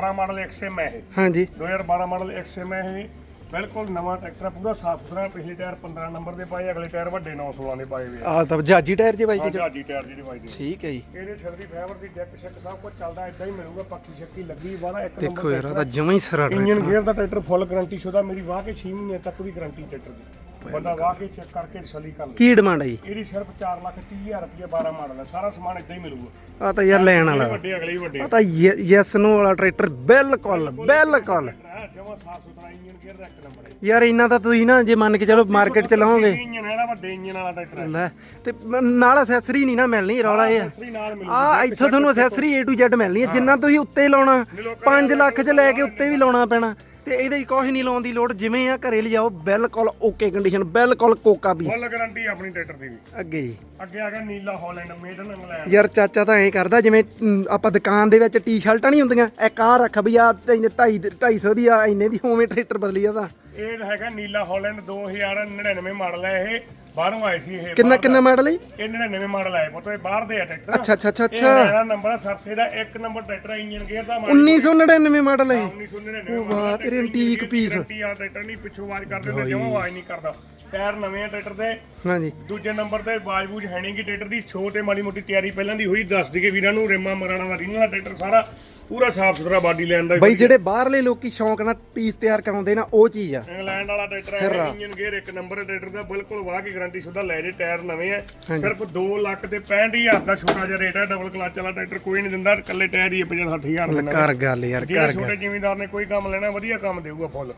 2012 model XM ਹੈ ਇਹ। ਹਾਂਜੀ। 2012 ਮਾਡਲ XM ਹੈ ਇਹ। ਬਿਲਕੁਲ ਨਵਾਂ ਟਰੈਕਟਰ ਆ, ਪੂਰਾ ਸਾਫ਼ ਸੁਥਰਾ ਪਿਛਲੇ ਟਾਇਰ 15 ਨੰਬਰ ਦੇ ਪਾਏ ਅਗਲੇ ਟਾਇਰ ਵੱਡੇ 916 ਦੇ ਪਾਏ ਹੋਏ ਆ। ਆ ਤਾਂ ਜਾਜੀ ਟਾਇਰ ਜੀ ਬਾਈ ਹਾਂ ਜੀ ਜਹਾਜੀ ਟਾਇਰ ਜਿਹੜੇ ਪਾਏ ਦੇ ਠੀਕ ਹੈ ਜੀ। ਇਹਦੇ ਛਤਰੀ ਫਾਈਬਰ ਦੀ ਡੈਕ ਸ਼ੈਕ ਸਭ ਕੁਝ ਚੱਲਦਾ ਇਦਾਂ ਹੀ ਮਿਲੂਗਾ ਪੱਕੀ ਸ਼ੱਕੀ ਲੱਗੀ ਵਾਲਾ ਇੱਕ ਦੇਖੋ ਯਾਰ ਆ ਤਾਂ ਜਮਾ ਹੀ ਸਰਾ ਇੰਜਨ ਗੇਅਰ ਦਾ ਟਰੈਕਟਰ ਫੁੱਲ ਗਾਰੰਟੀ ਸ਼ੁਦਾ ਮੇਰੀ ਵਾਹ ਕੇ 6 ਮਹੀਨੇ ਤੱਕ ਦੀ ਗਾਰੰਟੀ ਟਰੈਕਟਰ ਦੀ। ਬੰਦਾ ਵਾਹ ਕੇ ਚੈੱਕ ਕਰਕੇ ਤਸੱਲੀ ਕਰ ਲੇ। ਕੀ ਡਿਮਾਂਡ ਹੈ ਜੀ? ਇਹਦੀ ਸਿਰਫ 4 ਲੱਖ 30 ਹਜ਼ਾਰ ਰੁਪਏ 12 ਮਾਡਲ ਹੈ ਸਾਰਾ ਸਮਾਨ ਇਦਾਂ ਹੀ ਮਿਲੂਗਾ। ਆ ਤਾਂ ਯਾਰ ਲੈਣ ਵਾਲਾ। ਇਹ ਵੱਡੇ ਅਗਲੇ ਹੀ ਵੱਡੇ। ਆ ਤਾਂ ਯੈਸ ਨੋ ਵਾਲਾ ਟਰੈਕਟਰ ਬਿਲਕੁਲ ਬਿਲਕੁਲ। ਜਮਾ ਸਾਫ਼ ਸੁਥਰਾ ਇੰਜਨ ਗੇਅਰ ਦਾ ਇੱਕ ਨੰਬਰ ਹੈ। ਯਾਰ ਇਹਨਾਂ ਤਾਂ ਤੁਸੀਂ ਨਾ ਜੇ ਮੰਨ ਕੇ ਚਲੋ ਮਾਰਕੀਟ ਚ ਲਾਓਗੇ ਇੰਜਨ ਹੈ ਨਾ ਵੱਡੇ ਇੰਜਨ ਵਾਲਾ ਟਰੈਕਟਰ ਹੈ। ਲੈ ਤੇ ਨਾਲ ਅਸੈਸਰੀ ਨਹੀਂ ਨਾ ਮਿਲਣੀ ਰੌਲਾ ਇਹ ਆ। ਇੱਥੋਂ ਤੁਹਾਨੂੰ ਅਸੈਸਰੀ A to Z ਮਿਲਣੀ ਹੈ ਜਿੰਨਾ ਤੁਸੀਂ ਉੱਤੇ ਲਾਉਣਾ 5 ਲੱਖ ਚ ਲੈ ਕੇ ਉੱਤੇ ਵੀ ਲਾਉਣਾ ਪੈਣਾ। ਤੇ ਇਹਦੇ ਕੁਝ ਨਹੀਂ ਲਾਉਣ ਦੀ ਲੋੜ ਜਿਵੇਂ ਆ ਘਰੇ ਲਿਜਾਓ ਬਿਲਕੁਲ ਓਕੇ ਕੰਡੀਸ਼ਨ ਬਿਲਕੁਲ ਕੋਕਾ ਵੀ ਫੁੱਲ ਗਾਰੰਟੀ ਆਪਣੀ ਟਰੈਕਟਰ ਦੀ ਵੀ। ਅੱਗੇ ਜੀ। ਅੱਗੇ ਆ ਗਿਆ ਨੀਲਾ ਹਾਲੈਂਡ ਮੇਡ ਇਨ ਇੰਗਲੈਂਡ ਯਾਰ ਚਾਚਾ ਤਾਂ ਐਂ ਕਰਦਾ ਜਿਵੇਂ ਅਮ, ਆਪਾਂ ਦੁਕਾਨ ਦੇ ਵਿੱਚ ਟੀ-ਸ਼ਰਟਾਂ ਨਹੀਂ ਹੁੰਦੀਆਂ ਇੱਕ ਆਹ ਰੱਖ ਵੀ ਆ 2.5 250 ਦੀ ਆ ਇੰਨੇ ਦੀ ਹੋਵੇਂ ਟਰੈਕਟਰ ਬਦਲੀ ਜਾਂਦਾ ਇਹ ਹੈਗਾ ਨੀਲਾ ਹਾਲੈਂਡ 2099 ਮਾਡਲ ਹੈ ਇਹ। ਬਾਹਰੋਂ ਆਏ ਸੀ ਇਹ ਕਿੰਨਾ ਕਿੰਨਾ ਮਾਡਲ ਹੈ ਜੀ? ਇਹ 99 ਮਾਡਲ ਆਏ ਪੁੱਤ ਇਹ ਬਾਹਰ ਦੇ ਆ ਟਰੈਕਟਰ। ਅੱਛਾ ਅੱਛਾ ਅੱਛਾ ਅੱਛਾ। ਮੇਰਾ ਨੰਬਰ ਹੈ ਸਰਸੇ ਦਾ ਇੱਕ ਨੰਬਰ ਟਰੈਕਟਰ ਇੰਜਨ ਗੇਅਰ ਦਾ ਮਾਡਲ। 1999 ਮਾਡਲ ਹੈ 1999 ਉਹ ਵਾਹ, ਤੇਰੇ piece। ਗਾਰੰਟੀ ਆ ਟਰੈਕਟਰ ਨਹੀਂ ਪਿੱਛੋਂ ਆਵਾਜ਼ ਕਰਦੇ ਤੇ ਜਮਾਂ ਆਵਾਜ਼ ਨਹੀਂ ਕਰਦਾ। ਟਾਇਰ ਨਵੇਂ ਆ ਟਰੈਕਟਰ ਦੇ। ਹਾਂਜੀ। ਦੂਜੇ ਨੰਬਰ ਤੇ ਬਾਜਬੂਜ ਹੈ ਨਹੀਂ ਕਿ ਟਰੈਕਟਰ ਦੀ। ਛੋ ਤੇ ਮਾੜੀ ਮੋਟੀ ਤਿਆਰੀ ਪਹਿਲਾਂ ਦੀ ਹੋਈ ਦੱਸ ਦਈਏ ਵੀਰਾਂ ਨੂੰ ਰੇਮਾ ਮਰਾਣਾ ਦਾ ਰੀਨਲ ਟਰੈਕਟਰ ਸਾਰਾ। ਪੂਰਾ ਸਾਫ਼ ਸੁਥਰਾ ਬਾਡੀ ਲੈਣ ਦਾ ਬਈ ਜਿਹੜੇ ਬਾਹਰਲੇ ਲੋਕੀ ਸ਼ੌਂਕ ਨਾਲ ਪੀਸ ਤਿਆਰ ਕਰਾਉਂਦੇ ਨਾ ਉਹ ਚੀਜ਼ ਆ। ਇੰਗਲੈਂਡ ਵਾਲਾ ਟਰੈਕਟਰ ਹੈ ਇੰਜਨ ਗੇਅਰ ਇੱਕ ਨੰਬਰ ਟਰੈਕਟਰ ਦਾ ਬਿਲਕੁਲ ਵਾਹ ਕੇ ਗਾਰੰਟੀ ਸ਼ੁਦਾ ਲੈ ਜੇ ਟਾਇਰ ਨਵੇਂ ਆ। ਸਿਰਫ 2 ਲੱਖ ਤੇ 65000 ਦਾ ਛੋਟਾ ਜਿਹਾ ਰੇਟ ਹੈ ਡਬਲ ਕਲਚ ਵਾਲਾ ਟਰੈਕਟਰ ਕੋਈ ਨਹੀਂ ਦਿੰਦਾ ਇਕੱਲੇ ਟਾਇਰ ਹੀ 50 60000 ਦਿੰਦਾ। ਕਰ ਗੱਲ ਯਾਰ ਕਰ ਛੋਟੇ ਜ਼ਿਮੀਂਦਾਰ ਨੇ ਕੋਈ ਕੰਮ ਲੈਣਾ ਵਧੀਆ ਕੰਮ ਦੇਊਗਾ ਫੁੱਲ।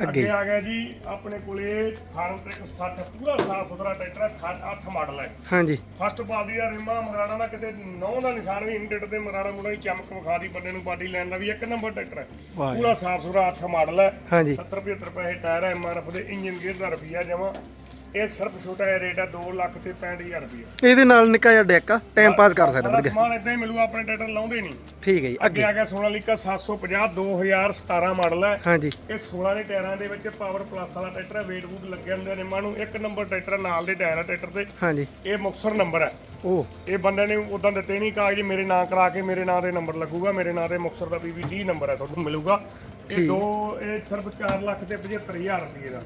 ਅੱਗੇ। ਆ ਗਿਆ ਜੀ ਆਪਣੇ ਕੋਲੇ ਫਾਰਮ ਟੈਕ 60 ਪੂਰਾ ਸਾਫ਼ ਸੁਥਰਾ ਟਰੈਕਟਰ ਹੈ 8 ਮਾਡਲ ਹੈ। ਹਾਂਜੀ। ਫਸਟ ਪਾਦੀ ਦਾ ਰਿਮਾ ਮਰਾਣਾ ਦਾ ਕਿਤੇ ਨੌ ਦਾ ਨਿਸ਼ਾਨ ਵੀ ਇੰਡੇਟ ਤੇ ਮਰਾਣਾ ਮੁੰਡਾ ਦੀ ਚਮਕ ਵਿਖਾ ਦੀ ਬੰਦੇ ਨੂੰ ਪਾਰਟੀ ਲੈਣ ਦਾ ਵੀ ਇੱਕ ਨੰਬਰ ਟਰੈਕਟਰ ਹੈ। ਪੂਰਾ ਸਾਫ਼ ਸੁਥਰਾ 8 ਮਾਡਲ ਹੈ। ਹਾਂਜੀ। 70 75 ਪੈਸੇ ਟਾਇਰ ਹੈ ਐਮਆਰਐਫ ਦੇ ਇੰਜਨ ਗੇਅਰ ਦਾ ਰੁਪਿਆ ਜਮਾ। ਇਹ ਸਿਰਫ ਛੋਟਾ ਜਿਹਾ ਰੇਟ ਹੈ 2 ਲੱਖ ਤੇ 65000 ਰੁਪਿਆ ਇਹਦੇ ਨਾਲ ਨਿੱਕਾ ਜਿਹਾ ਡੈਕ ਆ ਟਾਈਮ ਪਾਸ ਕਰ ਸਕਦਾ ਵਧੀਆ। ਸਮਾਨ ਇਦਾਂ ਹੀ ਮਿਲੂਗਾ ਆਪਣੇ ਟਰੈਕਟਰ ਲਾਉਂਦੇ ਨਹੀਂ। ਠੀਕ ਹੈ ਜੀ ਅੱਗੇ। ਅੱਗੇ ਆ ਗਿਆ ਸੋਨਾਲੀਕਾ 750 2017 ਮਾਡਲ ਹੈ। ਹਾਂਜੀ। ਇਹ 16 ਦੇ ਟਾਇਰਾਂ ਦੇ ਵਿੱਚ ਪਾਵਰ ਪਲੱਸ ਵਾਲਾ ਟਰੈਕਟਰ ਹੈ ਵੇਟ ਵੂਟ ਲੱਗੇ ਹੁੰਦੇ ਨੇ ਮਾਨੂੰ। ਇੱਕ ਨੰਬਰ ਟਰੈਕਟਰ ਨਾਲ ਦੇ ਟਾਇਰ ਹੈ ਟਰੈਕਟਰ ਦੇ। ਹਾਂਜੀ। ਇਹ ਮੁਕਸਰ ਨੰਬਰ ਹੈ। ਉਹ ਇਹ ਬੰਦੇ ਨੇ ਉਦਾਂ ਦਿੱਤੇ ਨਹੀਂ ਕਾਗਜ਼ ਮੇਰੇ ਨਾਂ ਕਰਾ ਕੇ ਮੇਰੇ ਨਾਂ ਦੇ ਨੰਬਰ ਲੱਗੂਗਾ ਮੇਰੇ ਨਾਂ ਤੇ ਮੁਕਸਰ ਦਾ BB30 ਨੰਬਰ ਹੈ ਤੁਹਾਨੂੰ ਮਿਲੂਗਾ। ਇਹ ਦੋ ਇਹ ਸਿਰਫ 4 ਲੱਖ ਤੇ 75000 ਰੁਪਏ ਦਾ।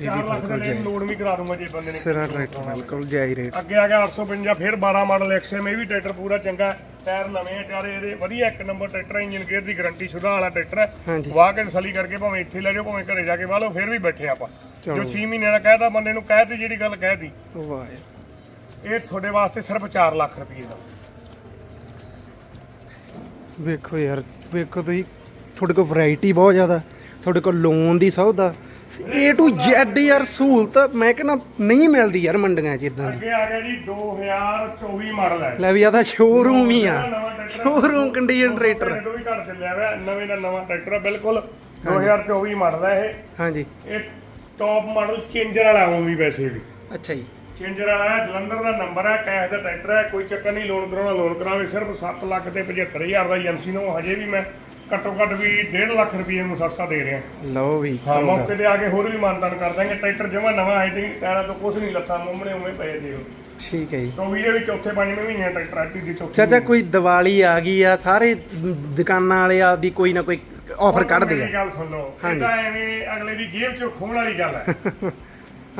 4 ਲੱਖ ਦੇ ਲੈਣ ਲੋਡ ਵੀ ਕਰਾ ਦੂੰਗਾ ਜੇ ਬੰਦੇ ਨੇ ਸਿਰਾ ਟਰੈਕਟਰ ਬਿਲਕੁਲ ਜਾਈ ਰੇਟ। ਅੱਗੇ ਆ ਗਿਆ 855 ਫਿਰ 12 ਮਾਡਲ XM ਇਹ ਵੀ ਟਰੈਕਟਰ ਪੂਰਾ ਚੰਗਾ। ਟਾਇਰ ਨਵੇਂ ਆ ਚਾਰੇ ਇਹਦੇ ਵਧੀਆ ਇੱਕ ਨੰਬਰ ਟਰੈਕਟਰ ਇੰਜਨ ਗੇਅਰ ਦੀ ਗਾਰੰਟੀ ਸ਼ੁਦਾ ਵਾਲਾ ਟਰੈਕਟਰ ਹੈ। ਵਾਹ ਕੇ ਤਸੱਲੀ ਕਰਕੇ ਭਾਵੇਂ ਇੱਥੇ ਲੈ ਜਾਓ ਭਾਵੇਂ ਘਰੇ ਜਾ ਕੇ ਵਾਹ ਲਓ ਫਿਰ ਵੀ ਬੈਠੇ ਆਪਾਂ। ਜੋ 6 ਮਹੀਨਿਆਂ ਦਾ ਕਹਿਤਾ ਬੰਦੇ ਨੂੰ ਕਹਿਤੀ ਜਿਹੜੀ ਗੱਲ ਕਹਿਤੀ ਵਾਹ। ਇਹ ਤੁਹਾਡੇ ਵਾਸਤੇ ਸਿਰਫ 4 ਲੱਖ ਰੁਪਏ ਦਾ। ਵੇਖੋ ਯਾਰ ਵੇਖੋ ਤੁਸੀਂ ਤੁਹਾਡੇ ਕੋਲ ਵੈਰਾਈਟੀ ਬਹੁਤ ਜ਼ਿਆਦਾ ਤੁਹਾਡੇ ਕੋਲ ਲੋਨ ਦੀ ਸੌਦਾ A to Z ਯਾਰ ਸਹੂਲਤ ਮੈਂ ਕਹਿੰਦਾ ਨਹੀਂ ਮਿਲਦੀ ਯਾਰ ਮੰਡੀਆਂ 'ਚ ਇਦਾਂ ਦੀ। ਅੱਗੇ ਆ ਗਿਆ ਜੀ 2024 ਮਾਡਲ ਹੈ। ਲੈ ਵੀ ਆ ਤਾਂ ਸ਼ੋਰੂਮ ਹੀ ਆ। ਸ਼ੋਰੂਮ ਕੰਡੀਸ਼ਨ ਟਰੈਕਟਰ ਟਰੈਕਟਰ ਵੀ ਘੱਟ ਚੱਲਿਆ ਹੋਇਆ ਨਵੇਂ ਦਾ ਨਵਾਂ ਟਰੈਕਟਰ ਹੈ ਬਿਲਕੁਲ 2024 ਮਾਡਲ ਹੈ ਇਹ। ਹਾਂਜੀ। ਇਹ ਟੌਪ ਮਾਡਲ ਚੇਂਜਰ ਵਾਲਾ ਉਹ ਵੀ ਵੈਸੇ ਵੀ। ਅੱਛਾ ਜੀ। ਚੇਂਜਰ ਵਾਲਾ ਹੈ ਜਲੰਧਰ ਦਾ ਨੰਬਰ ਹੈ ਕੈਸ਼ ਦਾ ਟਰੈਕਟਰ ਹੈ ਕੋਈ ਚੱਕਰ ਨਹੀਂ ਲੋਨ ਕਰਾਉਣਾ ਲੋਨ ਕਰਾਵੇ ਸਿਰਫ 7 ਲੱਖ ਤੇ 75000 ਦਾ ਏਜੰਸੀ ਨੂੰ ਹਜੇ ਵੀ ਮੈਂ ਘੱਟੋ ਘੱਟ ਵੀ 1.5 ਲੱਖ ਰੁਪਏ ਨੂੰ ਸਸਤਾ ਦੇ ਰਿਹਾ। ਲਓ ਵੀ ਹਾਂ ਮੌਕੇ ਤੇ ਆ ਕੇ ਹੋਰ ਵੀ ਮਾਨਤਾਨ ਕਰ ਦਾਂਗੇ। ਟਰੈਕਟਰ ਜਮਾ ਨਵਾਂ ਤੇ ਟਾਇਰਾਂ ਤੋਂ ਕੁਝ ਨਹੀਂ ਲੱਤਾਂ ਮੁੰਮਣੇ ਉਵੇਂ ਪਏ ਜੇ ਠੀਕ ਹੈ ਜੀ। 24 ਦੇ ਵਿੱਚ ਚੌਥੇ ਪੰਜਵੇਂ ਮਹੀਨੇ ਟਰੈਕਟਰ ਐਕਟਿਵ ਦੀ ਚੌਥੀ ਚਾਚਾ ਕੋਈ ਦੀਵਾਲੀ ਆ ਗਈ ਆ ਸਾਰੇ ਦੁਕਾਨਾਂ ਵਾਲੇ ਆਪਦੀ ਕੋਈ ਨਾ ਕੋਈ ਆਫਰ ਕੱਢਦੇ ਆ। ਗੱਲ ਸੁਣ ਲਓ ਇਹ ਤਾਂ ਐਵੇਂ ਅਗਲੇ ਦੀ ਜੇਬ ਚੋਂ ਖੋਣ ਵਾਲੀ ਗੱਲ ਹੈ।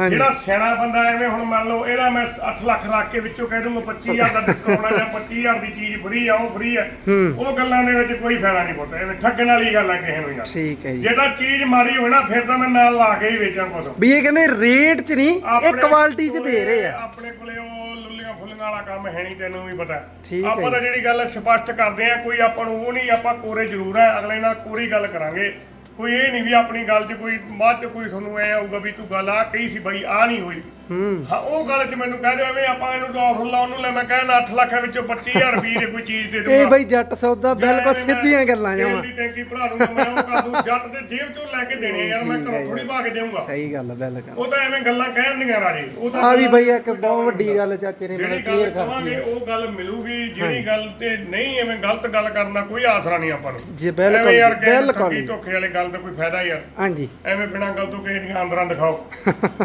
ਹਾਂਜੀ। ਜਿਹੜਾ ਸਿਆਣਾ ਬੰਦਾ ਐਵੇਂ ਹੁਣ ਮੰਨ ਲਓ ਇਹਦਾ ਮੈਂ 8 ਲੱਖ ਰੱਖ ਕੇ ਵਿੱਚੋਂ ਕਹਿ ਦੂੰਗਾ 25000 ਦਾ ਡਿਸਕਾਊਂਟ ਆ ਜਾਂ 25000 ਦੀ ਚੀਜ਼ ਫ੍ਰੀ ਆ ਉਹ ਫ੍ਰੀ ਆ ਉਹ ਗੱਲਾਂ ਦੇ ਵਿੱਚ ਕੋਈ ਫਾਇਦਾ ਨਹੀਂ ਪੁੱਤ ਐਵੇਂ ਠੱਗਣ ਵਾਲੀ ਗੱਲ ਆ ਕਿਸੇ ਨੂੰ ਯਾਰ। ਠੀਕ ਹੈ ਜੀ। ਜੇ ਤਾਂ ਚੀਜ਼ ਮਾੜੀ ਹੋਵੇ ਨਾ ਫਿਰ ਤਾਂ ਮੈਂ ਨਾਲ ਲਾ ਕੇ ਹੀ ਵੇਚਾਂ ਕੁਛ। ਵੀ ਇਹ ਕਹਿੰਦੇ ਰੇਟ 'ਚ ਨਹੀਂ ਇਹ ਆਪਣੇ ਕੁਆਲਿਟੀ 'ਚ ਦੇ ਕੋਲੇ- ਰਹੇ ਆ। ਆਪਣੇ ਕੋਲੇ ਉਹ ਲੁੱਲੀਆਂ ਫੁੱਲੀਆਂ ਵਾਲਾ ਕੰਮ ਹੈ ਨਹੀਂ ਤੈਨੂੰ ਵੀ ਪਤਾ। ਠੀਕ ਹੈ ਆਪਾਂ ਤਾਂ ਜਿਹੜੀ ਗੱਲ ਸਪਸ਼ਟ ਕਰਦੇ ਆ ਕੋਈ ਆਪਾਂ ਨੂੰ ਉਹ ਨਹੀਂ ਆਪਾਂ ਕੋਰੇ ਜ਼ਰੂਰ ਹੈ ਅਗਲੇ ਨਾਲ ਕੋਰੀ ਗੱਲ ਕਰਾਂਗੇ। ਕੋਈ ਇਹ ਨਹੀਂ ਵੀ ਆਪਣੀ ਗੱਲ 'ਚ ਕੋਈ ਬਾਅਦ 'ਚ ਕੋਈ ਤੁਹਾਨੂੰ ਐ ਆਊਗਾ ਵੀ ਤੂੰ ਗੱਲ ਆ ਕਹੀ ਸੀ ਬਾਈ ਆ ਨਹੀਂ ਹੋਈ। ਹੂੰ। ਹਾਂ ਉਹ ਗੱਲ 'ਚ ਮੈਨੂੰ ਕਹਿ ਦਿਓ ਐਵੇਂ ਆਪਾਂ ਇਹਨੂੰ ਆਫਰ ਲਾਉਣ ਨੂੰ ਲੈ ਮੈਂ ਕਹਿਣਾ 8 ਲੱਖ ਵਿੱਚੋਂ 25000 ਰੁਪਏ ਦੀ ਕੋਈ ਚੀਜ਼ ਦੇ ਇਹ ਦੂੰਗਾ ਬਈ ਜੱਟ ਸੌਦਾ ਬਿਲਕੁਲ ਸਿੱਧੀਆਂ ਗੱਲਾਂ ਜਾਵਾਂ ਦੀ ਟੈਂਕੀ ਭਰਾ ਦੂੰਗਾ ਮੈਂ ਉਹ ਕਰ ਦੂੰ ਜੱਟ ਦੇ ਜੇਬ 'ਚੋਂ ਲੈ ਕੇ ਦੇਣੇ ਯਾਰ ਮੈਂ ਘਰੋਂ ਥੋੜੀ ਕੇ ਦੇਊਂਗਾ। ਸਹੀ ਗੱਲ ਬਿਲਕੁਲ। ਉਹ ਤਾਂ ਐਵੇਂ ਗੱਲਾਂ ਕਹਿ ਦਿੰਦੀਆਂ ਰਾਜੇ। ਉਹ ਤਾਂ ਆ ਵੀ ਬਈ ਇੱਕ ਬਹੁਤ ਵੱਡੀ ਗੱਲ ਚਾਚੇ ਨੇ ਮੈਨੂੰ ਕਲੀਅਰ ਕਰਤੀ ਉਹ ਗੱਲ ਮਿਲੂਗੀ ਜਿਹੜੀ ਗੱਲ ਤੇ ਨਹੀਂ ਐਵੇਂ ਗਲਤ ਗੱਲ ਕਰਨ ਕੋਈ ਆਸਰਾ ਨਹੀਂ ਆਪਾਂ ਨੂੰ। ਜੀ ਬਿਲਕੁਲ ਬਿਲਕੁਲ ਧੋਖੇ ਵਾਲੀ ਗੱਲ ਦਾ ਕੋਈ ਫਾਇਦਾ ਯਾਰ ਹਾਂਜੀ। ਐਵੇਂ ਬਿਨਾਂ ਗੱਲ ਤੋਂ ਕਿਸੇ ਦੀਆਂ ਅੰਦਰਾਂ ਦਿਖਾਓ।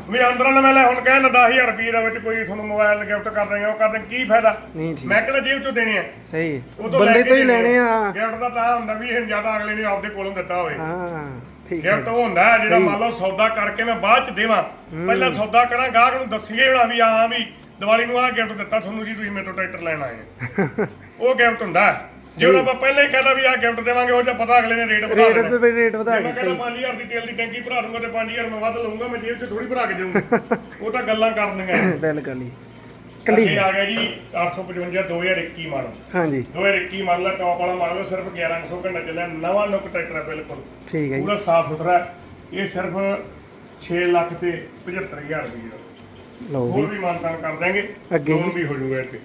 ਵੀ ਅੰਦਰਾਂ ਨਾ ਮੈਂ ਲੈ ਹੁਣ ਕਹਿ ਕਹਿੰਦਾ 10000 ਰੁਪਏ ਦਾ ਵਿੱਚ ਕੋਈ ਤੁਹਾਨੂੰ ਮੋਬਾਈਲ ਗਿਫਟ ਕਰ ਰਹੇ ਆ ਉਹ ਕਰਦੇ ਕੀ ਫਾਇਦਾ? ਨਹੀਂ ਠੀਕ। ਮੈਂ ਕਿਹੜਾ ਜੇਬ ਚੋਂ ਦੇਣੇ ਆ? ਸਹੀ ਬੰਦੇ ਤੋਂ ਹੀ ਲੈਣੇ ਆ। ਗਿਫਟ ਦਾ ਤਾਂ ਹੁੰਦਾ ਵੀ ਇਹ ਜ਼ਿਆਦਾ ਅਗਲੇ ਨੇ ਆਪਦੇ ਕੋਲੋਂ ਦਿੱਤਾ ਹੋਵੇ। ਹਾਂ ਠੀਕ ਹੈ ਗਿਫਟ ਉਹ ਹੁੰਦਾ ਹੈ ਜਿਹੜਾ ਮੰਨ ਲਓ ਸੌਦਾ ਕਰਕੇ ਮੈਂ ਬਾਅਦ ਚ ਦੇਵਾਂ। ਪਹਿਲਾਂ ਸੌਦਾ ਕਰਾਂ ਗਾਹਕ ਨੂੰ ਦੱਸੀਏ ਹੋਣਾ ਵੀ ਹਾਂ ਵੀ ਦੀਵਾਲੀ ਨੂੰ ਆਹ ਗਿਫਟ ਦਿੱਤਾ ਤੁਹਾਨੂੰ ਜੀ ਤੁਸੀਂ ਮੇਰੇ ਤੋਂ ਟਰੈਕਟਰ ਲੈਣ ਆਏ ਆ। ਉਹ ਗਿਫਟ ਹੁੰਦਾ ਹੈ। ਜੇ ਉਹਨਾਂ ਆਪਾਂ ਪਹਿਲਾਂ ਹੀ ਕਹਦਾ ਵੀ ਆਹ ਗਿਫਟ ਦੇਵਾਂਗੇ ਉਹ ਜਾਂ ਪਤਾ ਅਗਲੇ ਨੇ ਰੇਟ ਵਧਾ ਰੇਟ ਦੇਣਾ। ਤੇ ਰੇਟ ਵਧਾ ਕੇ ਮੈਂ ਕਹਿੰਦਾ 5000 ਦੀ ਤੇਲ ਦੀ ਟੈਂਕੀ ਭਰਾ ਦੂੰਗਾ ਤੇ 5000 ਮੈਂ ਵੱਧ ਲਊਂਗਾ ਮੈਂ ਜੇਬ 'ਚ ਥੋੜੀ ਭਰਾ ਕੇ ਦੇਊਂਗਾ ਉਹ ਤਾਂ ਗੱਲਾਂ ਕਰਨੀਆਂ ਬਿਲਕੁਲ ਹੀ ਇਹ ਕੰਡੀਸ਼ਨ ਆ ਗਿਆ ਜੀ 855 2021 ਮਾਡਲ। ਹਾਂਜੀ। 2021 ਮਾਡਲ ਦਾ ਟੌਪ ਵਾਲਾ ਮਾਡਲ ਸਿਰਫ 1100 ਘੰਟਾ ਚੱਲਿਆ ਨਵਾਂ ਲੁੱਕ ਟਰੈਕਟਰ ਹੈ ਬਿਲਕੁਲ। ਠੀਕ ਹੈ ਜੀ। ਪੂਰਾ ਸਾਫ਼ ਸੁਥਰਾ ਹੈ। ਇਹ ਸਿਰਫ 6 ਲੱਖ ਤੇ 75000 ਰੁਪਏ ਦਾ ਲਓ ਹੋਰ ਵੀ ਮਾਨਤਾਨ ਕਰ ਦਾਂਗੇ ਅੱਗੇ ਲੋਨ ਵੀ ਹੋ ਜਾਊਗਾ ਇੱਥੇ।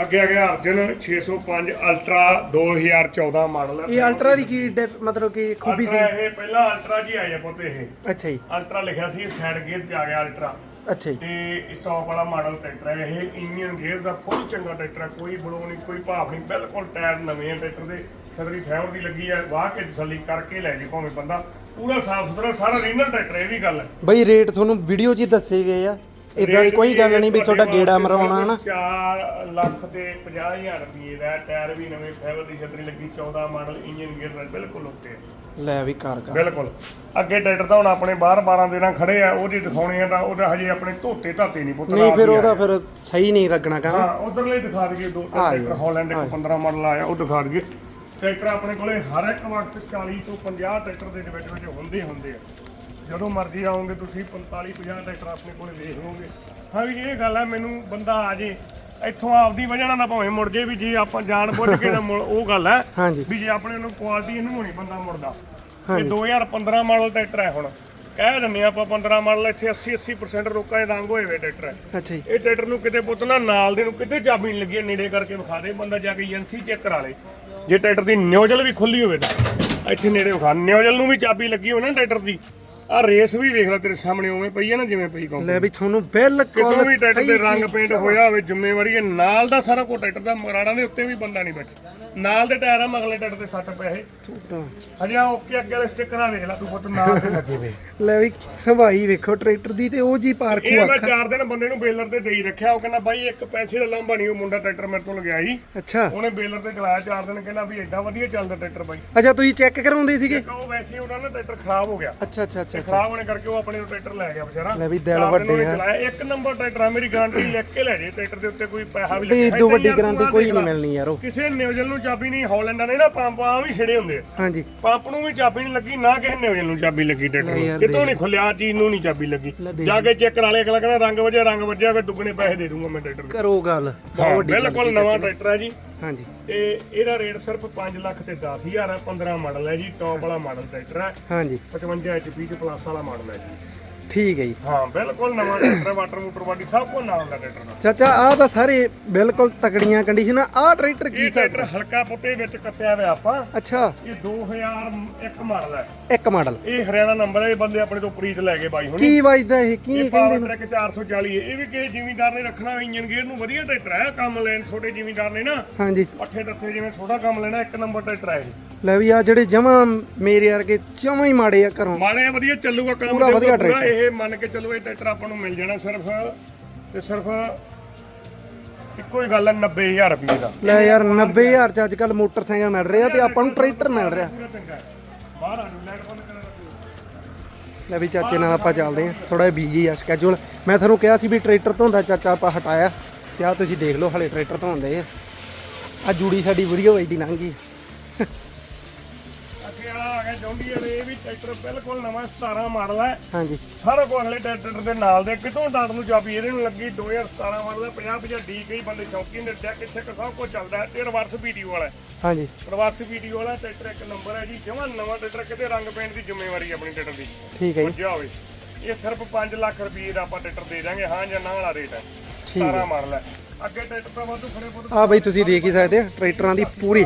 ਅੱਗੇ ਆ ਗਿਆ ਅਰਜਨ 605 ਅਲਟਰਾ 2014 ਮਾਡਲ ਹੈ। ਇਹ ਅਲਟਰਾ ਦੀ ਕੀ ਮਤਲਬ ਕਿ ਖੂਬੀ ਸੀ? ਅਲਟਰਾ ਇਹ ਪਹਿਲਾਂ ਅਲਟਰਾ ਜੀ ਆਇਆ ਪੁੱਤ ਇਹ। ਅੱਛਾ ਜੀ। ਅਲਟਰਾ ਲਿਖਿਆ ਸੀ ਸਾਈਡ ਗੇਅਰ ਤੇ ਆ ਗਿਆ ਅਲਟਰਾ ਅੱਛਾ ਜੀ। ਤੇ ਇਹ ਟੌਪ ਵਾਲਾ ਮਾਡਲ ਟਰੈਕਟਰ ਹੈ। ਇਹ ਇੰਜਨ ਗੇਅਰ ਦਾ ਫੁੱਲ ਚੰਗਾ ਟਰੈਕਟਰ ਹੈ। ਕੋਈ ਬਲੋ ਨਹੀਂ ਕੋਈ ਭਾਫ ਨਹੀਂ ਬਿਲਕੁਲ ਟਾਇਰ ਨਵੇਂ ਆ ਟਰੈਕਟਰ ਦੇ। ਛਤਰੀ ਫੈਵਰ ਦੀ ਲੱਗੀ ਹੈ ਵਾਹ ਕੇ ਤਸੱਲੀ ਕਰਕੇ ਲੈ ਜੇ ਭਾਵੇਂ ਬੰਦਾ। ਪੂਰਾ ਸਾਫ਼ ਸੁਥਰਾ ਸਾਰਾ ਰੀਨਲ ਟਰੈਕਟਰ ਹੈ, ਇਹ ਵੀ ਗੱਲ ਹੈ। ਬਈ ਰੇਟ ਤੁਹਾਨੂੰ ਵੀਡੀਓ 'ਚ ਹੀ ਦੱਸੇ ਗਏ ਆ। ਇਦਾਂ ਦੀ ਕੋਈ ਗੱਲ ਨਹੀਂ ਵੀ ਤੁਹਾਡਾ ਗੇੜਾ ਮਰਵਾਉਣਾ ਹਨਾ। 4 ਲੱਖ ਤੇ 50000 ਰੁਪਏ ਦਾ ਟਾਇਰ ਵੀ ਨਵੇਂ ਫੈਵਰ ਦੀ ਛਤਰੀ ਲੱਗੀ 14 ਮਾਡਲ ਇੰਜਨ ਗੇਅਰ ਦਾ ਬਿਲਕੁਲ ਓਕੇ ਲੈ ਵੀ ਕਰ ਕਰ ਬਿਲਕੁਲ। ਅੱਗੇ ਟਰੈਕਟਰ ਤਾਂ ਹੁਣ ਆਪਣੇ ਬਾਹਰ 12 ਦਿਨਾਂ ਖੜੇ ਆ ਉਹਦੇ ਦਿਖਾਉਣੇ ਆ ਤਾਂ ਉਹਦਾ ਹਜੇ ਆਪਣੇ ਧੋਤੇ ਧਾਤੇ ਨਹੀਂ ਪੁੱਤ ਨਹੀਂ ਫਿਰ ਉਹਦਾ। ਫਿਰ ਸਹੀ ਨਹੀਂ ਲੱਗਣਾ ਕੰਮ ਹਾਂ ਉਧਰਲੇ ਦਿਖਾ ਦਈਏ ਦੋ ਟਰੈਕਟਰ ਹਾਲੈਂਡ ਆ ਇੱਕ 15 ਮਾਡਲ ਆਇਆ ਉਹ ਦਿਖਾ ਦਈਏ। ਟਰੈਕਟਰ ਆਪਣੇ ਕੋਲੇ ਹਰ ਇੱਕ ਵਕਤ 40 ਤੋਂ 50 ਟਰੈਕਟਰ ਦੇ ਵਿੱਚ ਵਿੱਚ ਹੁੰਦੇ ਹੁੰਦੇ ਆ। ਜਦੋਂ ਮਰਜ਼ੀ ਆਓਗੇ ਤੁਸੀਂ 45 50 ਟਰੈਕਟਰ ਆਪਣੇ ਕੋਲੇ ਦੇਖ ਲਓਗੇ। ਹਾਂ ਵੀ ਇਹ ਗੱਲ ਹੈ ਮੈਨੂੰ ਬੰਦਾ ਆ ਜੇ ਇੱਥੋਂ ਆਪਦੀ ਵਜ੍ਹਾ ਨਾਲ ਨਾ ਭਾਵੇਂ ਮੁੜ ਜੇ ਵੀ ਜੇ ਆਪਾਂ ਜਾਣ ਬੁੱਝ ਕੇ ਨਾ ਮੁੜ- ਉਹ ਗੱਲ ਹੈ ਹਾਂਜੀ। ਵੀ ਜੇ ਆਪਣੇ ਨੂੰ ਕੁਆਲਿਟੀ ਇਹਨੂੰ ਹੋਣੀ ਬੰਦਾ ਮੁੜਦਾ। ਇਹ 2015 ਮਾਡਲ ਟਰੈਕਟਰ ਹੈ ਹੁਣ। ਕਹਿ ਆ ਆਪਾਂ 15 ਮਾਡਲ ਇੱਥੇ 80 80% ਲੋਕਾਂ ਦੇ ਰੰਗ ਹੋਏ ਵੇ ਟਰੈਕਟਰ ਹੈ। ਅੱਛਾ ਜੀ। ਇਹ ਟਰੈਕਟਰ ਨੂੰ ਕਿਤੇ ਪੁੱਤ ਨਾ ਨਾਲ ਦੇ ਨੂੰ ਕਿਤੇ ਚਾਬੀ ਨਹੀਂ ਲੱਗੀ ਹੈ, ਨੇੜੇ ਕਰਕੇ ਵਿਖਾ ਦੇ ਬੰਦਾ ਜਾ ਕੇ ਏਜੰਸੀ ਚੈੱਕ ਕਰਾ ਲੇ। ਜੇ ਟਰੈਕਟਰ ਦੀ ਨਿਊਜ਼ਲ ਵੀ ਖੁੱਲੀ ਹੋਵੇ ਤਾਂ ਇੱਥੇ ਨੇੜੇ ਵਿਖਾ। ਨਿਊਜ਼ਲ ਨੂੰ ਵੀ ਚਾਬੀ ਲੱਗੀ ਹੋਵੇ ਨਾ ਟਰੈਕਟਰ ਦੀ। ਆ ਰੇਸ ਵੀ ਵੇਖ ਲੈ ਤੇਰੇ ਸਾਹਮਣੇ ਉਵੇਂ ਪਈ ਹੈ ਨਾ ਜਿਵੇਂ ਪਈ ਕੌਂ ਲੈ ਵੀ ਤੁਹਾਨੂੰ ਬਿਲਕੁਲ ਕਿਤੋਂ ਵੀ ਟਰੈਕਟਰ ਸਹੀ ਰੰਗ ਪੇਂਟ ਹੋਇਆ ਹੋਵੇ ਜ਼ਿੰਮੇਵਾਰੀ ਹੈ। ਨਾਲ ਦਾ ਸਾਰਾ ਕੋ ਟਰੈਕਟਰ ਦਾ ਮਰਾੜਾਂ ਦੇ ਉੱਤੇ ਵੀ ਬੰਦਾ ਨਹੀਂ ਬੈਠਾ। ਨਾਲ ਦੇ ਟਾਇਰ ਆ ਮਗਲੇ ਟਰੈਕਟਰ ਤੇ ਸੱਟ ਪਏ ਝੂਠਾ। ਹਜੇ ਓਕੇ ਅੱਗੇ ਵਾਲੇ ਸਟicker ਵੇਖ ਲੈ ਤੂੰ ਪੁੱਤ ਨਾਲ ਤੇ ਲੱਗੇ ਵੇ ਲੈ ਵੀ ਸਵਾਈ ਵੇਖੋ ਟਰੈਕਟਰ ਦੀ ਤੇ ਉਹ ਜੀ ਪਾਰਖੂ ਇਹ ਮੈਂ ਚਾਰ ਦਿਨ ਬੰਦੇ ਨੂੰ ਬੇਲਰ ਤੇ ਦੇਈ ਰੱਖਿਆ ਉਹ ਕਹਿੰਦਾ ਬਾਈ ਇੱਕ ਪੈਸੇ ਦਾ ਲਾਂਭਾ ਨਹੀਂ ਉਹ ਮੁੰਡਾ ਟਰੈਕਟਰ ਮੇਰੇ ਤੋਂ ਲਗਿਆ ਸੀ। ਅੱਛਾ। ਉਹਨੇ ਬੇਲਰ ਤੇ ਚਲਾਇਆ ਚਾਰ ਦਿਨ ਕਹਿੰਦਾ ਵੀ ਐਡਾ ਵਧੀਆ ਚੱਲਦਾ ਟਰੈਕਟਰ ਬਾਈ। ਅੱਛਾ ਤੁਸੀਂ ਚੈੱਕ ਕਰਾਉਂਦੇ ਸੀਗੇ? ਉਹ ਵੈਸੇ ਹੀ ਉਹਦਾ ਨਾ ਟਰੈਕਟਰ ਖਰਾਬ ਹੋ ਗਿਆ। ਅੱਛਾ ਅੱਛਾ ਅੱਛਾ। ਖਰਾਬ ਹੋਣੇ ਕਰਕੇ ਉਹ ਆਪਣੇ ਟਰੈਕਟਰ ਲੈ ਗਿਆ ਵਿਚਾਰਾ। ਲੈ ਵੀ ਦਿਲ ਵੱਡੇ ਆ। ਚਲਾਇਆ। ਇੱਕ ਨੰਬਰ ਟਰੈਕਟਰ ਆ ਮੇਰੀ ਗਾਰੰਟੀ ਲਿਖ ਕੇ ਲੈ ਜੇ ਟਰੈਕਟਰ ਦੇ ਉੱਤੇ ਕੋਈ ਪੈਸਾ ਵੀ ਵੀ ਇਦੋਂ ਵੱਡੀ ਗਾਰੰਟੀ ਕੋਈ ਨਹੀਂ ਲੈ। ਮਿਲਣੀ ਯਾਰ ਉਹ। ਕਿਸੇ ਨਿਊਜ਼ਲ ਨੂੰ ਚਾਬੀ ਨਹੀਂ ਹਾਲੈਂਡਾਂ ਨੇ ਨਾ ਪੰਪ ਆ ਵੀ ਛਿੜੇ ਹੁੰਦੇ ਆ। ਹਾਂਜੀ। ਪੰਪ ਨੂੰ ਵੀ ਚਾਬੀ ਨਹੀਂ ਲੱਗੀ ਨਾ ਕਿਸੇ ਨਿਊਜ਼ਲ ਨੂੰ ਚਾਬੀ ਲੱਗੀ ਟਰੈਕਟਰ ਲੈ ਨੂੰ। ਕਿਤੋਂ ਨਹੀਂ ਖੁੱਲਿਆ ਚੀਜ਼ ਨੂੰ ਨਹੀਂ ਚਾਬੀ ਲੱਗੀ। ਲੈ ਜਾ ਕੇ ਚੈੱਕ ਕਰਾ ਲਿਆ ਅਗਲਾ ਕਹਿੰਦਾ ਰੰਗ ਵਜਿਆ ਰੰਗ ਵਜਿਆ ਫਿਰ ਦੁੱਗਣੇ ਪੈਸੇ ਦੇ ਦੂੰਗਾ ਮੈਂ ਟਰੈਕਟਰ ਨੂੰ। ਕਰੋ ਗੱਲ ਹਾਂ, ਬਿਲਕੁਲ ਨਵਾਂ ਟਰੈਕਟਰ ਹੈ ਜੀ। ਹਾਂਜੀ। ਤੇ ਇਹਦਾ ਰੇਟ ਸਿਰਫ 5 ਲੱਖ ਤੇ 10000 ਹੈ 15 ਮਾਡਲ ਹੈ ਜੀ ਟੌਪ ਵਾਲਾ ਮਾਡਲ ਟਰੈਕਟਰ ਹੈ। ਹਾਂਜੀ। 55 HP ਚ ਪਲੱਸ ਵਾਲਾ ਮਾਡਲ ਹੈ ਜੀ। ਠੀਕ ਹੈ ਜੀ। ਹਾਂ ਬਿਲਕੁਲ ਨਵਾਂ ਟਰੈਕਟਰ ਵਾਟਰ ਮੋਟਰ ਬਾਡੀ ਸਭ ਕੁਝ ਨਾਲ ਦਾ ਟਰੈਕਟਰ ਦਾ ਚਾਚਾ ਆਹ ਤਾਂ ਸਾਰੇ ਬਿਲਕੁਲ ਤਕੜੀਆਂ ਕੰਡੀਸ਼ਨਾਂ ਆਹ ਟਰੈਕਟਰ ਕੀ ਇਹ ਟਰੈਕਟਰ ਹਲਕਾ ਪੁੱਤੇ ਵਿੱਚ ਕੱਟਿਆ ਹੋਇਆ ਆਪਾਂ। ਅੱਛਾ। ਇਹ 2001 ਮਾਡਲ ਹੈ। ਇੱਕ ਮਾਡਲ। ਇਹ ਹਰਿਆਣਾ ਨੰਬਰ ਹੈ ਇਹ ਬੰਦੇ ਆਪਣੇ ਤੋਂ ਪ੍ਰੀਤ ਲੈ ਕੇ ਬਾਈ ਹੁਣੀ। ਕੀ ਵੱਜਦਾ ਇਹ? ਕੀ ਇਹ ਪਾਵਰ ਟਰੈਕ 440 ਹੈ। ਇਹ ਵੀ ਕਿਸੇ ਜ਼ਿਮੀਂਦਾਰ ਨੇ ਰੱਖਣਾ ਹੋਵੇ ਇੰਜਨ ਗੇਅਰ ਨੂੰ ਵਧੀਆ ਟਰੈਕਟਰ ਹੈ। ਕੰਮ ਲੈਣ ਛੋਟੇ ਜ਼ਿਮੀਂਦਾਰ ਨੇ ਨਾ। ਹਾਂਜੀ। ਪੱਠੇ ਦੱਥੇ ਜਿਵੇਂ ਛੋਟਾ ਕੰਮ ਲੈਣਾ ਇੱਕ ਨੰਬਰ ਟਰੈਕਟਰ ਹੈ ਇਹ। ਲੈ ਵੀ ਆ ਜਿਹੜੇ ਜਮਾ ਮੇਰੇ ਵਰਗੇ ਜਮਾ ਹੀ ਮਾੜੇ ਆ ਘਰੋਂ। ਮਾੜੇ ਵਧੀਆ ਚੱਲੂਗਾ ਕੰਮ ਪੂਰਾ ਵਧੀਆ ਪੂਰਾ। ਟਰੈਕਟਰ। ਇਹ ਮੰਨ ਕੇ ਚੱਲੋ ਇਹ ਟਰੈਕਟਰ ਆਪਾਂ ਨੂੰ ਮਿਲ ਜਾਣਾ ਸਿਰਫ ਤੇ ਸਿਰਫ ਇੱਕੋ ਹੀ ਗੱਲ ਹੈ 90000 ਰੁਪਏ ਦਾ। ਲੈ ਯਾਰ 90000 ਚ ਅੱਜ ਕੱਲ ਮੋਟਰਸਾਈਕਲ ਮਿਲ ਰਿਹਾ ਤੇ ਆਪਾਂ ਨੂੰ ਟਰੈਕਟਰ ਮਿਲ ਰਿਹਾ। ਪੂਰਾ ਚੰਗਾ। ਹੈ ਬਾਹਰ ਆ ਨੂੰ ਲਾਈਟ ਬੰਦ ਕਰਾ ਲੈ ਵੀ ਚਾਚੇ ਨਾਲ ਆਪਾਂ ਚੱਲਦੇ ਆ ਥੋੜਾ ਜਿਹਾ ਬੀਜੀ ਆ ਸਕੇਜੂਲ ਮੈਂ ਤੁਹਾਨੂੰ ਕਿਹਾ ਸੀ ਵੀ ਟਰੈਕਟਰ ਧੋਂਦਾ ਚਾਚਾ ਆਪਾਂ ਹਟਾਇਆ। ਤੇ ਆ ਤੁਸੀਂ ਦੇਖ ਲਓ ਹਲੇ ਟਰੈਕਟਰ ਧੋਂਦੇ ਆ। ਆ ਜੂੜੀ ਸਾਡੀ ਵੀਡੀਓ ਵਜਦੀ ਲੰਘ ਗਈ। ਅੱਗੇ ਵਾਲਾ ਆ ਗਿਆ ਜੌਂਡੀਅਰ ਇਹ ਵੀ ਟਰੈਕਟਰ ਬਿਲਕੁਲ ਨਵਾਂ 17 ਮਾਡਲ ਹੈ। ਹਾਂਜੀ। ਸਾਰਾ ਕੁਝ ਅਗਲੇ ਟਰੈਕਟਰ ਦੇ ਨਾਲ ਦੇ ਕਿਤੋਂ ਡਾਟ ਨੂੰ ਚਾਬੀ ਇਹਦੇ ਨੂੰ ਲੱਗੀ 2017 ਮਾਡਲ ਹੈ 50 50 ਡੀ ਕਈ ਬੰਦੇ ਸ਼ੌਕੀ ਨੇ ਡੈਕ ਇੱਥੇ ਕ ਸਭ ਕੁਝ ਚੱਲਦਾ ਹੈ ਤੇ ਰਿਵਰਸ ਵੀਡੀਓ ਵਾਲਾ ਹੈ। ਹਾਂਜੀ। ਰਿਵਰਸ ਵੀਡੀਓ ਵਾਲਾ ਟਰੈਕਟਰ ਇੱਕ ਨੰਬਰ ਹੈ ਜੀ ਜਮਾਂ ਨਵਾਂ ਟਰੈਕਟਰ ਕਿਤੇ ਰੰਗ ਪੇਂਟ ਦੀ ਜ਼ਿੰਮੇਵਾਰੀ ਆਪਣੀ ਟਰੈਕਟਰ ਦੀ। ਠੀਕ ਹੈ ਜੀ। ਹੋਵੇ। ਇਹ ਸਿਰਫ 5 ਲੱਖ ਰੁਪਏ ਦਾ ਆਪਾਂ ਟਰੈਕਟਰ ਦੇ ਦਾਂਗੇ ਹਾਂ ਜਾਂ ਨਾ ਵਾਲਾ ਰੇਟ ਹੈ। ਠੀਕ 17 ਮਾਡਲ ਹੈ। ਅੱਗੇ ਟਰੈਕਟਰ ਤਾਂ ਵਾਧੂ ਖੜੇ ਪੁੱਤ ਆ ਬਈ ਤੁਸੀਂ ਦੇਖ ਹੀ ਸਕਦੇ ਆ ਟਰੈਕਟਰਾਂ ਦੀ ਪੂਰੀ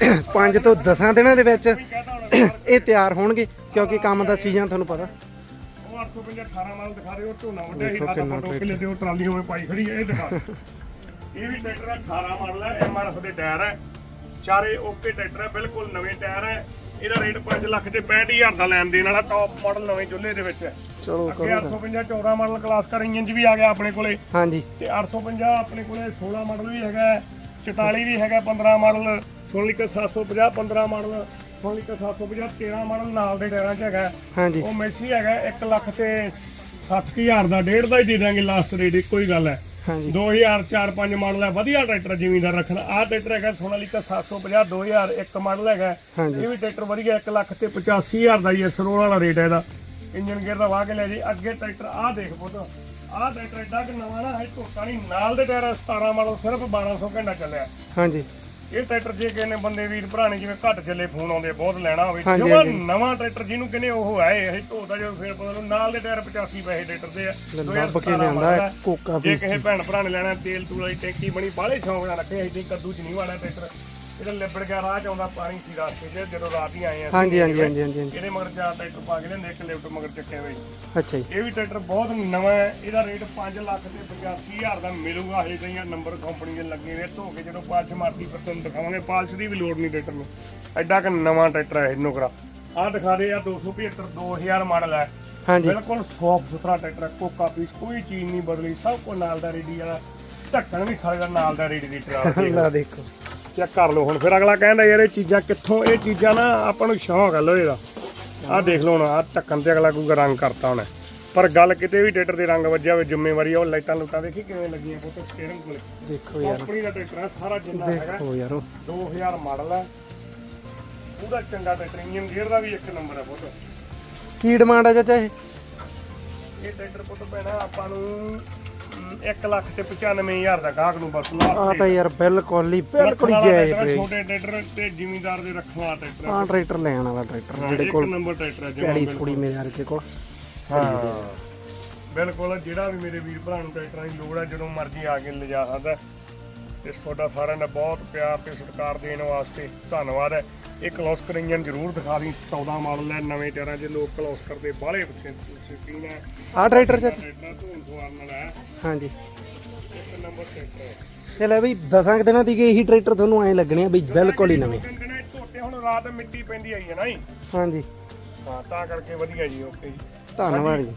5 ਤੋਂ 10 ਦਿਨਾਂ ਦੇ ਵਿੱਚ ਇਹ ਤਿਆਰ ਹੋਣਗੇ ਕਿਉਂਕਿ ਕੰਮ ਦਾ ਸੀਜ਼ਨ ਤੁਹਾਨੂੰ ਪਤਾ। ਉਹ 850 18 ਮਾਡਲ ਦਿਖਾ ਰਹੇ ਹੋ ਝੋਨਾ ਵੱਢਿਆ ਸੀ ਦੇਖੋ ਰਾਤ ਕਿੰਨਾ ਆਪਾਂ ਦੋ ਕਿੱਲੇ ਤੇ ਉਹ ਟਰਾਲੀ ਹੋਵੇ ਪਾਈ ਖੜੀ ਹੈ ਇਹ ਦਿਖਾ ਇਹ ਵੀ ਟਰੈਕਟਰ ਹੈ 18 ਮਾਡਲ ਹੈ ਐਮਆਰਐਫ ਦੇ ਟਾਇਰ ਹੈ। ਚਾਰੇ ਓਕੇ ਟਰੈਕਟਰ ਹੈ ਬਿਲਕੁਲ ਨਵੇਂ ਟਾਇਰ ਹੈ। ਇਹਦਾ ਰੇਟ 5 ਲੱਖ ਤੇ 65000 ਦਾ ਲੈਣ ਦੇਣ ਵਾਲਾ ਟੌਪ ਮਾਡਲ ਨਵੇਂ ਚੁੱਲ੍ਹੇ ਦੇ ਵਿੱਚ ਹੈ। ਚਲੋ ਅੱਗੇ ਕਰੋ 850 14 ਮਾਡਲ ਕਲਾਸ ਕਰ ਇੰਜਨ ਵੀ ਆ ਗਿਆ ਆਪਣੇ ਕੋਲੇ। ਹਾਂਜੀ। ਤੇ 850 ਆਪਣੇ ਕੋਲੇ 16 ਮਾਡਲ ਵੀ ਹੈਗਾ 44 ਵੀ ਹੈਗਾ 15 model Sonic 750 15 model Sonic 750 13 model ਨਾਲ ਦੇ ਟਾਇਰਾਂ 'ਚ ਹੈਗਾ। ਹਾਂਜੀ। ਉਹ ਮੈਸੀ ਹੈਗਾ 1 ਲੱਖ ਤੇ 60000 ਦਾ ਡੇਢ ਦਾ ਹੀ ਦੇ ਦਾਂਗੇ ਲਾਸਟ ਰੇਟ ਇੱਕੋ ਹੀ ਗੱਲ ਹੈ। ਹਾਂਜੀ। 2004-5 ਮਾਡਲ ਹੈ ਵਧੀਆ ਟਰੈਕਟਰ ਜ਼ਿਮੀਂਦਾਰ ਰੱਖਣਾ ਆਹ ਟਰੈਕਟਰ ਹੈਗਾ ਸੋਨਾਲੀਕਾ 750 2001 ਮਾਡਲ ਹੈਗਾ। ਇਹ ਵੀ ਟਰੈਕਟਰ ਵਧੀਆ 1 ਲੱਖ ਤੇ 85000 ਦਾ ਹੀ ਹੈ ਸਰੋਲ ਵਾਲਾ ਰੇਟ ਹੈ ਇਹਦਾ। ਇੰਜਨ ਗੇਅਰ ਦਾ ਵਾਹ ਕੇ ਲੈ ਜੀ। ਅੱਗੇ ਟਰੈਕਟਰ ਆਹ ਦੇਖ ਪੁੱਤ। ਆਹ ਟਰੈਕਟਰ ਐਡਾ ਕਿ ਨਵਾਂ ਨਾ ਹੈ ਧੋਤਾ ਨਹੀਂ। ਨਾਲ ਦੇ ਟਾਇਰ 17 ਮਾਡਲ ਸਿਰਫ 1200 ਘੰਟਾ ਚੱਲਿਆ। ਹਾਂਜੀ। ਇਹ ਟਰੈਕਟਰ ਜੇ ਕਿਸੇ ਨੇ ਬੰਦੇ ਵੀਰ ਭਰਾ ਨੇ ਜਿਵੇਂ ਘੱਟ ਚੱਲੇ ਫੋਨ ਆਉਂਦੇ ਬਹੁਤ ਲੈਣਾ ਹੋਵੇ ਹਾਂਜੀ, ਜਮਾਂ ਹਾਂਜੀ। ਨਵਾਂ ਟਰੈਕਟਰ ਜਿਹਨੂੰ ਕਹਿੰਦੇ ਉਹ ਹੈ ਇਹ ਧੋਤਾ ਜਦੋਂ ਫੇਰ ਪਤਾ ਨੂੰ ਨਾਲ ਦੇ ਟਾਇਰ 85 ਪੈਸੇ ਟਰੈਕਟਰ ਦੇ ਆ ਲੱਭ ਕੇ 2017 ਲਿਆਂਦਾ ਮਾਡਲ। ਕੋਕਾ ਜੇ ਕਿਸੇ ਭੈਣ ਭਰਾ ਨੇ ਲੈਣਾ ਤੇਲ ਤੂਲ ਵਾਲੀ ਟੈਂਕੀ ਬਣੀ ਬਾਹਲੇ ਸ਼ੌਂਕ ਨਾਲ ਰੱਖੇ ਇਦਾਂ ਕੱਦੂ ਚ ਨਹੀਂ ਵਾਲਾ ਟਰੈਕਟਰ ਇਹਦਾ ਲਿਬੜ ਗਿਆ ਰਾਹ ਚ ਆਉਂਦਾ ਪਾਣੀ ਸੀ ਰਾਸਤੇ 'ਚ ਜਦੋਂ ਰਾਤ ਹੀ ਆਏ ਆ ਹਾਂਜੀ ਹਾਂਜੀ ਹਾਂਜੀ ਹਾਂਜੀ ਹਾਂਜੀ। ਇਹਦੇ ਮਗਰ ਚਾਰ ਟਰੈਕਟਰ ਪਾ ਕੇ ਲੈਂਦੇ ਇੱਕ ਲਿਫਟ ਮਗਰ ਚੱਕੇ ਹੋਏ ਅੱਛਾ ਜੀ। ਇਹ ਵੀ ਟਰੈਕਟਰ ਬਹੁਤ ਨਵਾਂ ਹੈ ਇਹਦਾ ਰੇਟ 5 ਲੱਖ ਤੇ 85000 ਦਾ ਮਿਲੂਗਾ ਹਜੇ ਤਾਂ ਨੰਬਰ ਕੰਪਨੀ ਦੇ ਲੱਗੇ ਨੇ ਧੋ ਕੇ ਜਦੋਂ ਪਾਲਿਸ਼ ਮਾਰਦੀ ਫਿਰ ਤੁਹਾਨੂੰ ਦਿਖਾਵਾਂਗੇ ਪਾਲਿਸ਼ ਦੀ ਵੀ ਲੋੜ ਨਹੀਂ ਟਰੈਕਟਰ ਨੂੰ। ਐਡਾ ਕਿ ਨਵਾਂ ਟਰੈਕਟਰ ਹੈ ਇਹ ਨੁਕਰਾ। ਆਹ ਦਿਖਾ ਦੇ ਆ 275 2000 ਮਾਡਲ ਹੈ। ਹਾਂਜੀ। ਬਿਲਕੁਲ ਸਾਫ਼ ਸੁਥਰਾ ਟਰੈਕਟਰ ਹੈ ਕੋਕਾ ਪੀਸ ਕੋਈ ਚੀਜ਼ ਨਹੀਂ ਬਦਲੀ ਸਭ ਕੋ ਨਾਲ ਦਾ ਰੇਡੀ ਵਾਲਾ ਢੱਕਣ ਵੀ ਸਾਰੇ ਦਾ ਨਾਲ ਦਾ ਰੇਡੀ ਦੀ ਟਰਾਲ ਲਾ ਦੇਖੋ। ਚੈੱਕ ਕਰ ਲਓ। ਹੁਣ ਫਿਰ ਅਗਲਾ ਕਹਿੰਦਾ ਯਾਰ ਇਹ ਚੀਜ਼ਾਂ ਕਿੱਥੋਂ? ਇਹ ਚੀਜ਼ਾਂ ਨਾ ਆਪਾਂ ਨੂੰ ਸ਼ੌਂਕ ਹੈ ਲੋਹੇ ਦਾ। ਆਹ ਦੇਖ ਲਓ ਹੁਣ ਆਹ ਢੱਕਣ ਤੇ ਅਗਲਾ ਕੋਈ ਰੰਗ ਕਰਤਾ ਉਹਨੇ। ਪਰ ਗੱਲ ਕਿਤੇ ਵੀ ਟਰੈਕਟਰ ਦੇ ਰੰਗ ਵੱਜਿਆ ਹੋਵੇ ਜ਼ਿੰਮੇਵਾਰੀ ਆ, ਉਹ ਲਾਈਟਾਂ ਲੁੱਟਾਂ ਦੇਖੀ ਕਿਵੇਂ ਲੱਗੀਆਂ ਪੁੱਤ ਸਟੀਅਰਿੰਗ ਕੋਲ। ਦੇਖੋ ਯਾਰ। ਕੰਪਨੀ ਦਾ ਟਰੈਕਟਰ ਹੈ ਸਾਰਾ ਜਿੰਨਾ ਹੈਗਾ। ਦੇਖੋ ਯਾਰ 2000 ਮਾਡਲ ਹੈ ਪੂਰਾ ਚੰਗਾ ਟਰੈਕਟਰ ਇੰਜਨ ਗੇਅਰ ਦਾ ਵੀ ਇੱਕ ਨੰਬਰ ਹੈ ਪੁੱਤ। ਕੀ ਡਿਮਾਂਡ ਆ ਚਾਚਾ ਇਹ? ਇਹ ਟਰੈਕਟਰ ਪੁੱਤ ਪੈਣਾ ਆਪਾਂ ਨੂੰ 1 ਲੱਖ ਤੇ 95000 ਦਾ ਗਾਹਕ ਨੂੰ ਬਸ ਆ ਤਾਂ ਯਾਰ ਬਿਲਕੁਲ ਹੀ ਬਿਲਕੁਲ ਹੀ ਜਾਇਜ਼ ਪਏ ਛੋਟੇ ਟਰੈਕਟਰ ਤੇ ਜ਼ਿਮੀਂਦਾਰ ਦੇ ਰੱਖਣ ਵਾਲਾ ਟਰੈਕਟਰ ਆ। ਟਰੈਕਟਰ ਲੈਣ ਵਾਲਾ ਟਰੈਕਟਰ ਜਿਹੜੇ ਇੱਕ ਕੋਲ ਨੰਬਰ ਟਰੈਕਟਰ ਜਮਾਂ ਪੈੜੀ ਬਿਲਕੁਲ। ਥੋੜੀ ਮੇਰੇ ਵਰਗੇ ਕੋਲ। ਹਾਂ। ਬਿਲਕੁਲ ਜਿਹੜਾ ਵੀ ਮੇਰੇ ਵੀਰ ਭਰਾ ਨੂੰ ਟਰੈਕਟਰਾਂ ਦੀ ਲੋੜ ਹੈ ਜਦੋਂ ਮਰਜ਼ੀ ਆ ਕੇ ਲਿਜਾ ਸਕਦਾ। ਇਸ ਤੁਹਾਡਾ ਸਾਰਿਆਂ ਦਾ ਬਹੁਤ ਪਿਆਰ ਤੇ ਸਤਿਕਾਰ ਦੇਣ ਵਾਸਤੇ ਧੰਨਵਾਦ ਹੈ। ਇਹ ਕਲੋਸਕਰ ਇੰਜਨ ਜ਼ਰੂਰ ਦਿਖਾ ਦੀ 14 ਮਾਡਲ ਹੈ ਨਵੇਂ ਟਾਇਰਾਂ 'ਚ ਲੋਕ ਕਲੋਸਕਰ ਦੇ ਬਾਹਲੇ ਸ਼ੌਕੀਨ ਹੈ। ਆ ਟਰੈਕਟਰ ਹੈ। ਹਾਂਜੀ। ਇੱਕ ਨੰਬਰ ਟਰੈਕਟਰ ਹੈ। ਇਹ ਲੈ ਬਈ ਦਸਾਂ ਕੁ ਦਿਨਾਂ ਦੀ ਇਹੀ ਟਰੈਕਟਰ ਤੁਹਾਨੂੰ ਐਂ ਲੱਗਣੇ ਆ ਬਈ ਬਿਲਕੁਲ ਹੀ ਨਵੇਂ। ਤਿੰਨ ਦਿਨਾਂ 'ਚ ਧੋਤੇ ਹੁਣ ਰਾਤ ਮਿੱਟੀ ਪੈਂਦੀ ਆਈ ਹੈ ਨਾ ਜੀ। ਹਾਂਜੀ। ਹਾਂ ਤਾਂ ਕਰਕੇ ਵਧੀਆ ਜੀ ਓਕੇ ਜੀ। ਧੰਨਵਾਦ ਜੀ।